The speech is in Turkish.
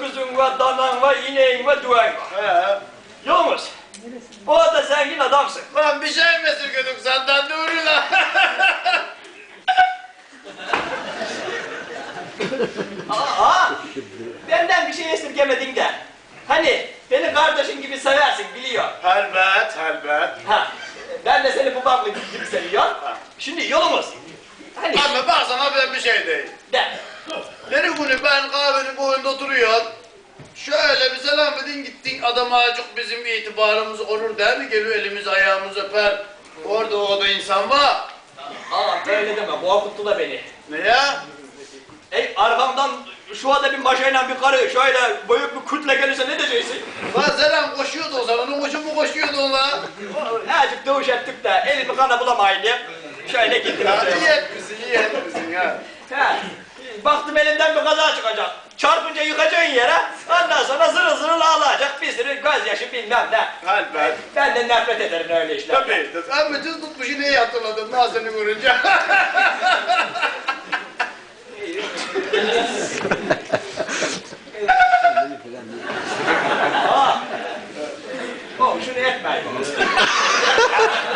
öküzün var, danan var, ineğin var, duvan var. He. Yalnız bu da zengin adamsın. Lan bir şey mi esirgedik senden Nuri lan? Aa, benden bir şey esirgemedin de. Hani beni kardeşin gibi seversin biliyor. Elbet, elbet. Ha, ben de seni babamla gibi seviyorum. Şimdi yolumuz. Hani Ama bak sana ben bir şey diyeyim. de. Her günü ben kahvenin boyunda oturuyor. Şöyle bir selam edin gittin adam acık bizim itibarımızı korur der mi? Geliyor elimiz ayağımız öper. Orada o da insan var. Aa böyle deme korkuttu da beni. Ne ya? Ey arkamdan şu anda bir maşayla bir karı şöyle büyük bir kütle gelirse ne diyeceksin? Lan selam koşuyordu o zaman. O koşu mu koşuyordu ona? Azıcık dövüş ettik de elimi kana bulamayınca şöyle gittim. Ya iyi etmişsin, iyi etmişsin ya. Baktım elimden bir kaza çıkacak. Çarpınca yıkacaksın yere, ondan sonra zırıl zırıl ağlayacak. Bir sürü gözyaşı bilmem ne. Elbet. Ben de nefret ederim öyle işler. Tabii. Ama cız tutmuşu neyi hatırladın lan seni görünce? Oh, şunu etmeyin.